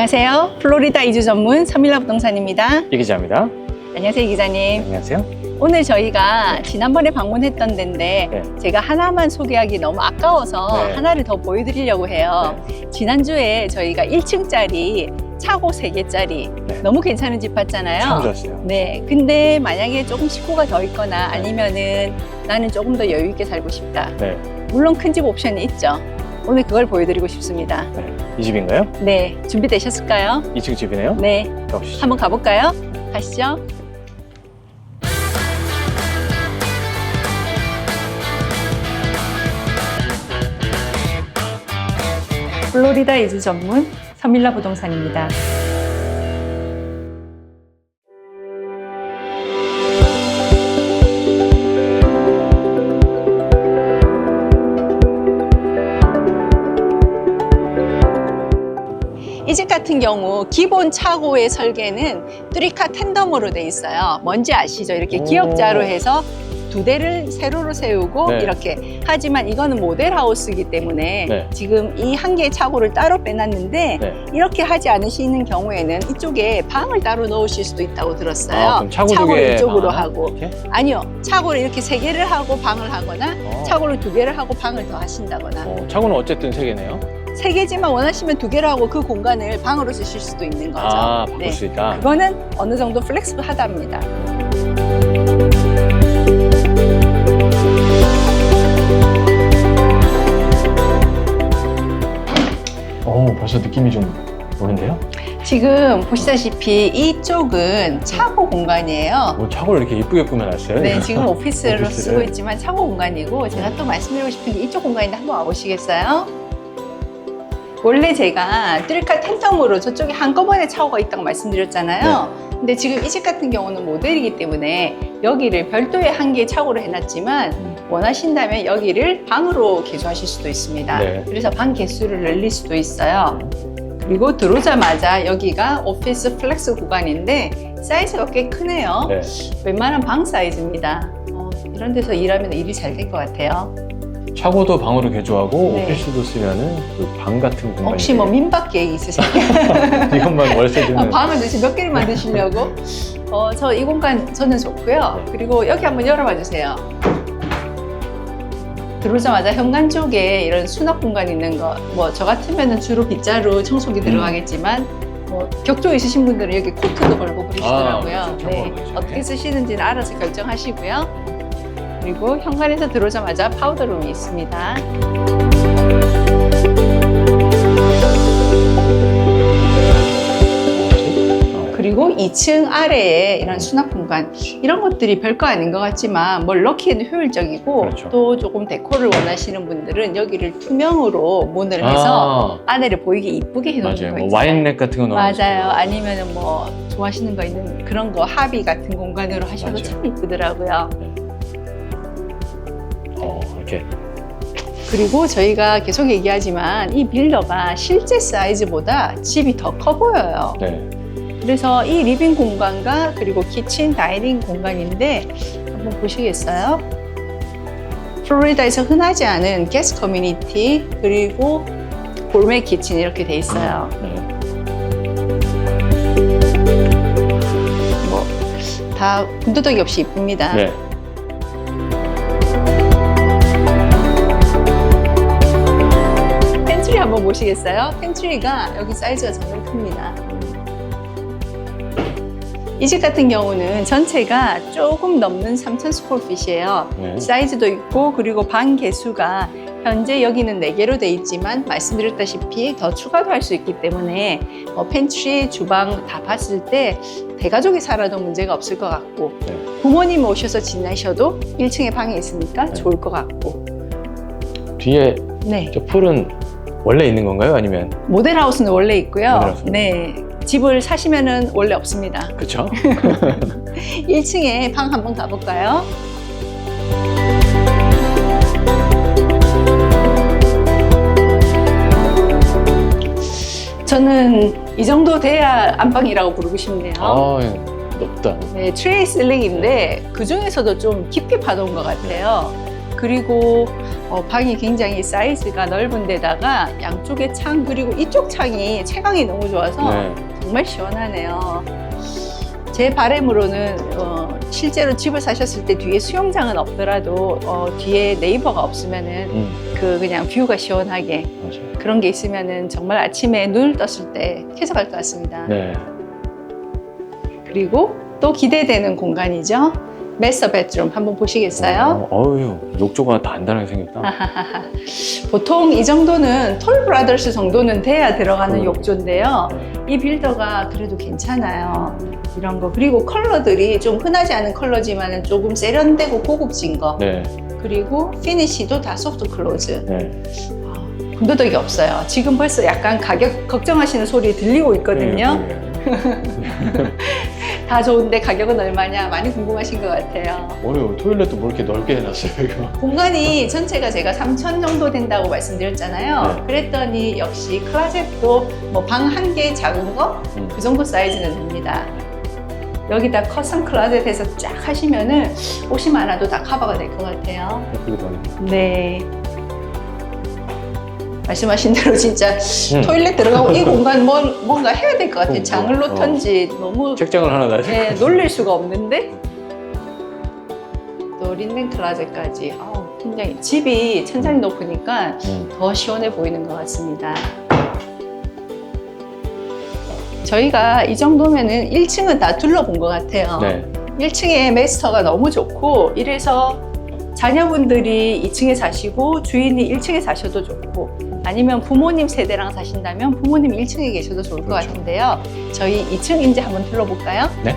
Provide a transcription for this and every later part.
안녕하세요. 플로리다 이주 전문 서밀라 부동산입니다. 이 기자입니다. 안녕하세요, 이 기자님. 안녕하세요. 오늘 저희가 지난번에 방문했던 데인데 네. 제가 하나만 소개하기 너무 아까워서 네. 하나를 더 보여드리려고 해요. 지난주에 저희가 1층짜리 차고 3개짜리 네. 너무 괜찮은 집 봤잖아요. 처음 들었어요. 네, 근데 만약에 조금 식구가 더 있거나 아니면은 나는 조금 더 여유 있게 살고 싶다. 네. 물론 큰 집 옵션이 있죠. 오늘 그걸 보여드리고 싶습니다. 네. 이 집인가요? 네, 준비되셨을까요? 2층 집이네요. 네, 가보시죠. 한번 가볼까요? 가시죠. 플로리다 이주 전문 서밀라 부동산입니다. 이 집 같은 경우 기본 차고의 설계는 뚜리카 텐덤으로 돼 있어요. 뭔지 아시죠? 이렇게 오. 기역자로 해서 두 대를 세로로 세우고 네. 이렇게 하지만 이거는 모델 하우스이기 때문에 네. 지금 이 한 개의 차고를 따로 빼놨는데 네. 이렇게 하지 않으시는 경우에는 이쪽에 방을 따로 넣으실 수도 있다고 들었어요. 아, 그럼 차고 두 차고를 개. 이쪽으로 방 하나? 하고 이렇게? 아니요 차고를 이렇게 세 개를 하고 방을 하거나 어. 차고를 두 개를 하고 방을 더 하신다거나 어, 차고는 어쨌든 세 개네요. 세 개지만 원하시면 두 개를 하고 그 공간을 방으로 쓰실 수도 있는 거죠. 아, 바꿀 네. 수 있다. 그거는 어느 정도 플렉스블하답니다. 오, 벌써 느낌이 좀 오는데요? 지금 보시다시피 이쪽은 차고 공간이에요. 뭐 차고를 이렇게 이쁘게 꾸며놨어요. 네, 지금 오피스로 오피스를. 쓰고 있지만 차고 공간이고 제가 또 말씀드리고 싶은 게 이쪽 공간인데 한번 와보시겠어요? 원래 제가 뚜리카 텐텀으로 저쪽에 한꺼번에 차고가 있다고 말씀드렸잖아요. 근데 지금 이 집 같은 경우는 모델이기 때문에 여기를 별도의 한 개의 차고로 해놨지만 음. 원하신다면 여기를 방으로 개조하실 수도 있습니다. 네. 그래서 방 개수를 늘릴 수도 있어요. 그리고 들어오자마자 여기가 오피스 플렉스 구간인데 사이즈가 꽤 크네요. 네. 웬만한 방 사이즈입니다. 어, 이런 데서 일하면 일이 잘 될 것 같아요. 차고도 방으로 개조하고 네. 오피스도 쓰면은 그 방 같은 공간이 혹시 뭐 민박 계획 있으세요? 이것만 월세 아, 주는 방을 도대체 몇 개를 만드시려고? 어, 저 이 공간 저는 좋고요. 네. 그리고 여기 한번 열어봐 주세요. 들어오자마자 현관 쪽에 이런 수납 공간 있는 거, 뭐 저 같으면 주로 빗자루 청소기 음. 들어가겠지만, 뭐 격조 있으신 분들은 여기 코트도 걸고 그러시더라고요. 아, 그렇죠. 네, 그렇죠. 어떻게 네. 쓰시는지는 알아서 결정하시고요. 그리고 현관에서 들어오자마자 파우더룸이 있습니다. 어, 그리고 2층 아래에 이런 수납 공간 이런 것들이 별거 아닌 것 같지만 뭘 넣기에는 효율적이고 그렇죠. 또 조금 데코를 원하시는 분들은 여기를 투명으로 문을 해서 아, 안에를 보이게 이쁘게 해놓는 맞아요. 거뭐 있잖아요. 와인렉 같은 거 넣어 맞아요. 아니면은 뭐 좋아하시는 거 있는 그런 거 합의 같은 공간으로 하셔도 맞아요. 참 이쁘더라고요. 어, 이렇게 그리고 저희가 계속 얘기하지만 이 빌더가 실제 사이즈보다 집이 더 커 보여요. 네. 그래서 이 리빙 공간과 그리고 키친 다이닝 공간인데 한번 보시겠어요? 플로리다에서 흔하지 않은 게스 커뮤니티 그리고 골메 키친 이렇게 돼 있어요. 네. 뭐 다 군더더기 없이 이쁩니다. 네. 펜트리 한번 보시겠어요? 펜트리가 여기 사이즈가 정말 큽니다. 이 집 같은 경우는 전체가 조금 넘는 3,000 스콜핏이에요. 네. 사이즈도 있고 그리고 방 개수가 현재 여기는 4개로 돼 있지만 말씀드렸다시피 더 추가도 할 수 있기 때문에 뭐 펜트리, 주방 다 봤을 때 대가족이 살아도 문제가 없을 것 같고 네. 부모님 오셔서 지내셔도 1층에 방이 있으니까 네. 좋을 것 같고 뒤에 네. 저 풀은 원래 있는 건가요? 아니면 모델하우스는 원래 있고요. 모델하우스는? 네. 집을 사시면은 원래 없습니다. 그쵸? 1층에 방 한번 가볼까요? 저는 이 정도 돼야 안방이라고 부르고 싶네요. 아, 예. 높다. 네, 트레이 실링인데 그 중에서도 좀 깊이 파놓은 것 같아요. 그리고 어, 방이 굉장히 사이즈가 넓은 데다가 양쪽에 창 그리고 이쪽 창이 채광이 너무 좋아서 네. 정말 시원하네요. 제 바람으로는 어, 실제로 집을 사셨을 때 뒤에 수영장은 없더라도 어, 뒤에 네이버가 없으면은 음, 그 그냥 뷰가 시원하게 맞아요. 그런 게 있으면은 정말 아침에 눈을 떴을 때 쾌적할 것 같습니다. 네. 그리고 또 기대되는 공간이죠. 메스터 베드룸 한번 보시겠어요? 어, 어휴, 욕조가 단단하게 생겼다. 보통 이 정도는 톨 브라더스 정도는 돼야 들어가는 음. 욕조인데요. 이 빌더가 그래도 괜찮아요. 이런 거. 그리고 컬러들이 좀 흔하지 않은 컬러지만은 조금 세련되고 고급진 거. 네. 그리고 피니시도 다 소프트 클로즈. 네. 군더더기 없어요. 지금 벌써 약간 가격 걱정하시는 소리 들리고 있거든요. 네, 네. 다 좋은데 가격은 얼마냐 많이 궁금하신 것 같아요. 어휴, 토일렛도 뭐 이렇게 넓게 해놨어요, 이거. 공간이 전체가 제가 3천 정도 된다고 말씀드렸잖아요. 네. 그랬더니 역시 클라셋도 뭐 방 한 개 작은 거그 음. 정도 사이즈는 됩니다. 여기다 커스텀 클라셋에서 쫙 하시면은 옷이 많아도 다 커버가 될 것 같아요. 예쁘기도 하네. 네. 말씀하신 대로 진짜 음. 토일렛 들어가고 이 공간 뭘, 뭔가 해야 될 것 같아요. 어, 장을 어. 놓던지 너무 책장을 하나 놔야 네, 놀릴 수가 없는데 또 린넨 클라zet까지 아우, 굉장히 집이 천장이 높으니까 음. 더 시원해 보이는 것 같습니다. 저희가 이 정도면은 1층은 다 둘러본 것 같아요. 네. 1층에 메스터가 너무 좋고 이래서 자녀분들이 2층에 사시고 주인이 1층에 사셔도 좋고 아니면 부모님 세대랑 사신다면 부모님 1층에 계셔도 좋을 것 그렇죠. 같은데요. 저희 2층 이제 한번 둘러볼까요? 네.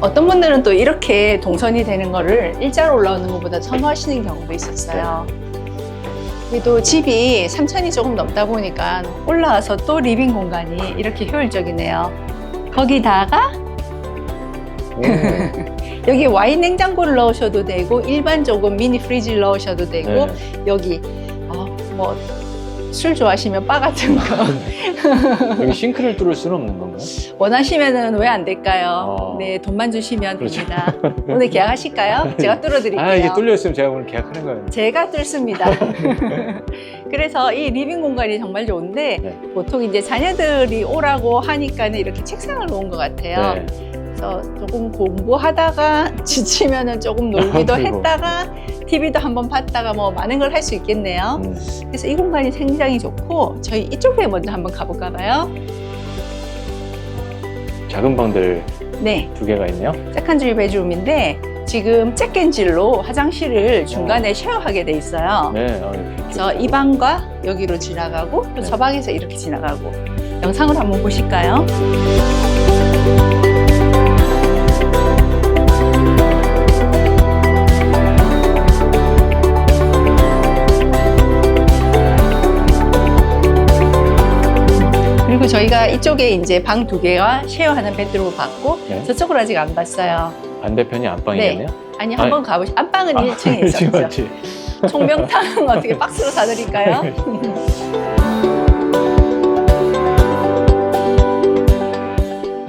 어떤 분들은 또 이렇게 동선이 되는 거를 일자로 올라오는 것보다 선호하시는 경우도 있었어요. 그래도 집이 3천이 조금 넘다 보니까 올라와서 또 리빙 공간이 이렇게 효율적이네요. 거기다가 오. 여기 와인 냉장고를 넣으셔도 되고 일반 조금 미니 프리지를 넣으셔도 되고 네. 여기 어, 뭐술 좋아하시면 바 같은 거 여기 싱크를 뚫을 수는 없는 건가요? 원하시면은 왜 안 될까요? 어. 네, 돈만 주시면 그렇죠. 됩니다. 오늘 계약하실까요? 제가 뚫어드릴게요. 아, 이게 뚫려 있으면 제가 오늘 계약하는 거예요. 제가 뚫습니다. 그래서 이 리빙 공간이 정말 좋은데 네. 보통 이제 자녀들이 오라고 하니까는 이렇게 책상을 놓은 것 같아요. 네. 그래서 조금 공부하다가 지치면은 조금 놀기도 그리고. 했다가 TV도 한번 봤다가 뭐 많은 걸 할 수 있겠네요. 음. 그래서 이 공간이 굉장히 좋고 저희 이쪽에 먼저 한번 가볼까 봐요. 작은 방들 네, 두 개가 있네요. 세컨드리 베드룸인데 지금 잭겐질로 화장실을 중간에 쉐어하게 돼 있어요. 네. 아, 이렇게. 그래서 이 방과 여기로 지나가고 또 네. 저 방에서 이렇게 지나가고 영상으로 한번 보실까요? 저희가 이쪽에 이제 방 두 개와 쉐어하는 베드룸을 봤고 네. 저쪽으로 아직 안 봤어요. 반대편이 안방이겠네요. 아니 한번 가보시. 안방은 1층에 그렇지, 있었죠. 맞지. 총명탕 어떻게 박스로 사드릴까요?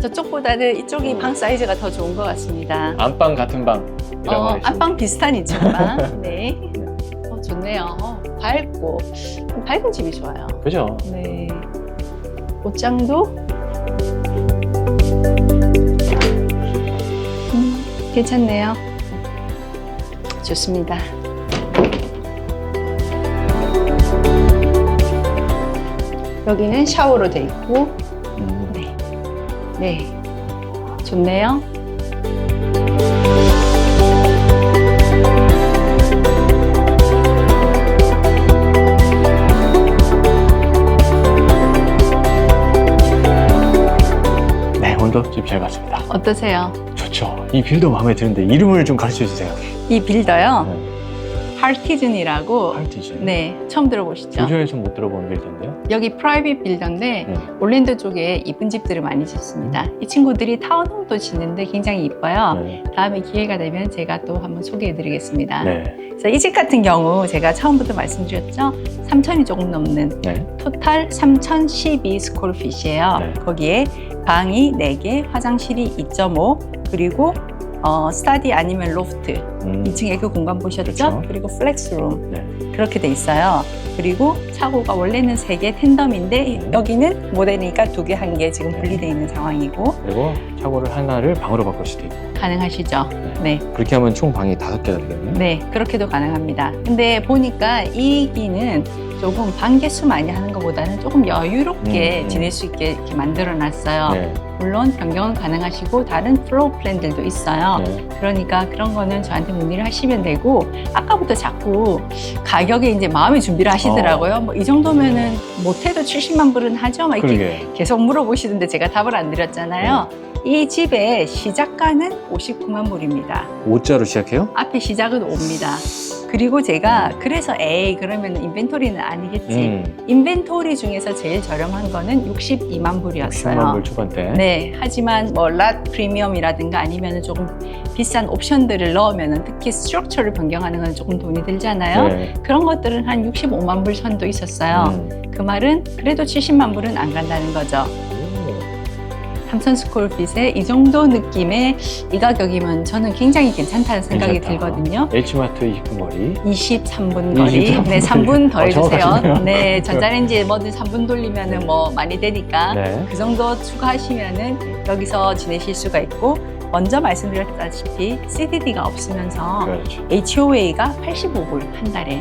저쪽보다는 이쪽이 방 사이즈가 더 좋은 것 같습니다. 안방 같은 방이라고 어, 하시죠. 안방 비슷한 2층 방. 네. 어, 좋네요. 어, 밝고 밝은 집이 좋아요. 그죠? 네. 옷장도 음, 괜찮네요. 좋습니다. 여기는 샤워로 돼 있고, 음. 네, 네, 좋네요. 네, 오늘도 집잘 봤습니다. 어떠세요? 좋죠. 이 빌도 마음에 드는데 이름을 좀 가르쳐 주세요. 이 빌더요. 하티즌이라고 할티즈. 네 처음 들어보시죠? 조조에서 못 들어본 빌드인데요. 여기 프라이빗 빌더인데 네. 올랜도 쪽에 이쁜 집들을 많이 짓습니다. 이 친구들이 타운홈도 짓는데 굉장히 이뻐요. 네. 다음에 기회가 되면 제가 또 한번 소개해드리겠습니다. 네. 그래서 이 집 같은 경우 제가 처음부터 말씀드렸죠. 3천이 조금 넘는 네. 토탈 3,012 스콜핏이에요. 네. 거기에 방이 4개, 화장실이 2.5, 그리고 어, 스타디 아니면 로프트. 음. 2층에 그 공간 보셨죠? 그렇죠. 그리고 플렉스룸. 네. 그렇게 돼 있어요. 그리고 차고가 원래는 3개 텐덤인데 네. 여기는 모델이니까 2개, 1개 지금 분리되어 있는 상황이고 그리고 차고를 하나를 방으로 바꿀 수도 있고. 가능하시죠? 네. 그렇게 하면 총 방이 다섯 개가 되겠네요. 네, 그렇게도 가능합니다. 근데 보니까 이 기는 조금 반개수 많이 하는 것보다는 조금 여유롭게 음, 음. 지낼 수 있게 이렇게 만들어 놨어요. 네. 물론 변경은 가능하시고 다른 플로우 플랜들도 있어요. 네. 그러니까 그런 거는 저한테 문의를 하시면 되고 아까부터 자꾸 가격에 이제 마음의 준비를 하시더라고요. 뭐이 정도면은 못해도 70만 불은 하죠. 막 이렇게 그러게. 계속 물어보시는데 제가 답을 안 드렸잖아요. 이 집의 시작가는 59만 불입니다. 오자로 시작해요? 앞에 시작은 옵니다. 그리고 제가 그래서 에이 그러면 인벤토리는 아니겠지. 음. 인벤토리 중에서 제일 저렴한 거는 62만 10만 불이었어요. 불 초반대. 네, 하지만 뭐랏 프리미엄이라든가 아니면 조금 비싼 옵션들을 넣으면 특히 스트럭처를 변경하는 건 조금 돈이 들잖아요. 네. 그런 것들은 한 65만 불 선도 있었어요. 음. 그 말은 그래도 70만 불은 안 간다는 거죠. 삼천 스콜핏에 이 정도 느낌의 이 가격이면 저는 굉장히 괜찮다는 생각이 괜찮다. 들거든요. H마트 입구 거리. 23분 거리. 23분 네, 3분 더 어, 해주세요. 정확하시네요. 네, 전자레인지에 뭐든 3분 돌리면은 뭐 많이 되니까 네. 그 정도 추가하시면은 여기서 지내실 수가 있고 먼저 말씀드렸다시피 CDD가 없으면서 그렇죠. HOA가 85불 한 달에.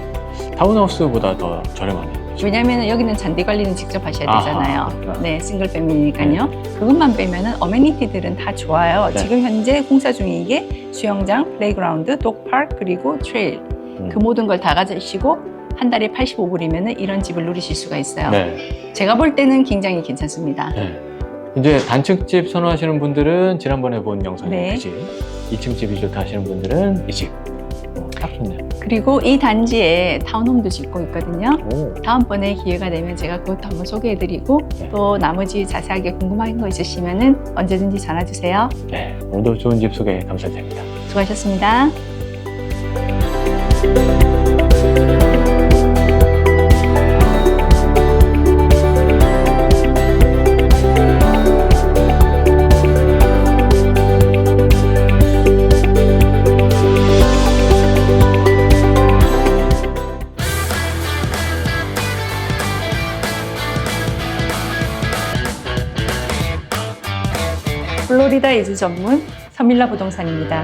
타운하우스보다 더 저렴하네요. 왜냐면 여기는 잔디 관리는 직접 하셔야 아하, 되잖아요. 그렇구나. 네, 싱글 패밀리니까요. 그것만 빼면은 어메니티들은 다 좋아요. 네. 지금 현재 공사 중인 게 수영장, 플레이그라운드, 독파크 그리고 트레일 음. 그 모든 걸 다 가지시고 한 달에 85불이면은 이런 집을 누리실 수가 있어요. 네. 제가 볼 때는 굉장히 괜찮습니다. 네. 이제 단층집 선호하시는 분들은 지난번에 본 영상이 네. 그 집, 2층 집이 좋다 하시는 분들은 이 집. 어, 딱 좋네요. 그리고 이 단지에 타운홈도 짓고 있거든요. 오. 다음번에 기회가 되면 제가 그것도 한번 소개해드리고 네. 또 나머지 자세하게 궁금한 거 있으시면은 언제든지 전화 주세요. 네. 오늘도 좋은 집 소개 감사드립니다. 수고하셨습니다. 플로리다 이주 전문 서밀라 부동산입니다.